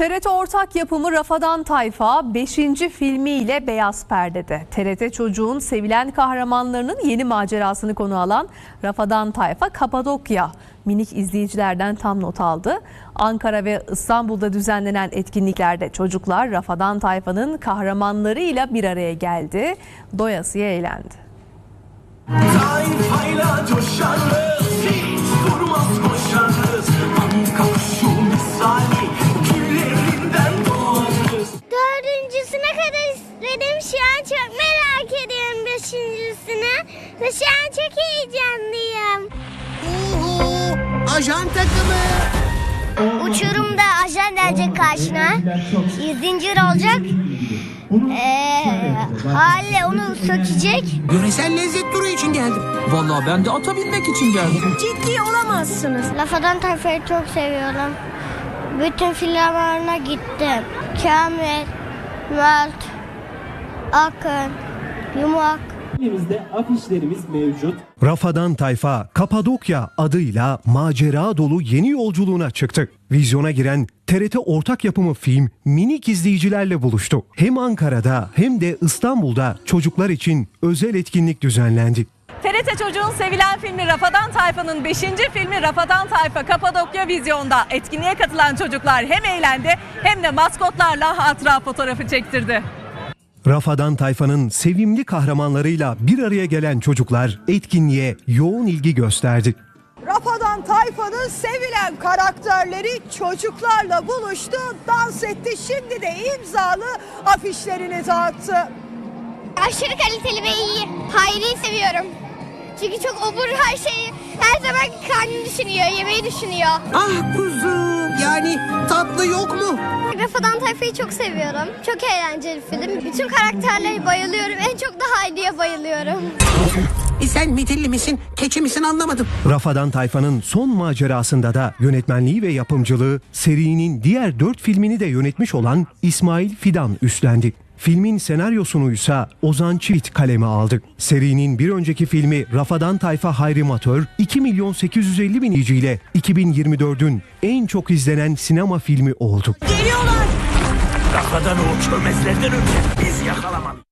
TRT ortak yapımı Rafadan Tayfa 5. filmiyle Beyaz Perde'de. TRT çocuğun sevilen kahramanlarının yeni macerasını konu alan Rafadan Tayfa Kapadokya minik izleyicilerden tam not aldı. Ankara ve İstanbul'da düzenlenen etkinliklerde çocuklar Rafadan Tayfa'nın kahramanlarıyla bir araya geldi. Doyasıya eğlendi. Tayfayla coşarız istedim. Şu an çok merak ediyorum beşincisine. Ve şu an çok heyecanlıyım. Uhu, ajan takımı. Uçurumda ajan gelecek karşına. Zincir olacak. Ee, Hale onu sökecek. Yöresel lezzet turu için geldim. Vallahi ben de ata binmek için geldim. Ciddi olamazsınız. Lafadan tayfayı çok seviyorum. Bütün filmlerine gittim. Kamil, Mert, Akın, Yumak. Elimizde afişlerimiz mevcut. Rafadan Tayfa Kapadokya adıyla macera dolu yeni yolculuğuna çıktı. Vizyona giren TRT ortak yapımı film minik izleyicilerle buluştu. Hem Ankara'da hem de İstanbul'da çocuklar için özel etkinlik düzenlendi. TRT Çocuğun sevilen filmi Rafadan Tayfa'nın 5. filmi Rafadan Tayfa Kapadokya Vizyon'da etkinliğe katılan çocuklar hem eğlendi hem de maskotlarla hatıra fotoğrafı çektirdi. Rafadan Tayfa'nın sevimli kahramanlarıyla bir araya gelen çocuklar etkinliğe yoğun ilgi gösterdi. Rafadan Tayfa'nın sevilen karakterleri çocuklarla buluştu, dans etti. Şimdi de imzalı afişlerini dağıttı. Aşırı kaliteli ve iyi. Hayri'yi seviyorum. Çünkü çok obur her şeyi. Her zaman karnını düşünüyor, yemeği düşünüyor. Ah kuzum. Yani tatlı yok mu? Rafadan Tayfa'yı çok seviyorum. Çok eğlenceli film. Bütün karakterlere bayılıyorum. En çok da Hayri'ye bayılıyorum. E sen midilli misin, keçi misin anlamadım. Rafadan Tayfa'nın son macerasında da yönetmenliği ve yapımcılığı serinin diğer dört filmini de yönetmiş olan İsmail Fidan üstlendi. Filmin senaryosunu ise Ozan Çivit kaleme aldı. Serinin bir önceki filmi Rafadan Tayfa Hayri Matör 2 milyon 850 bin izleyiciyle 2024'ün en çok izlenen sinema filmi oldu. Rafadan o çömezlerden önce biz yakalamadık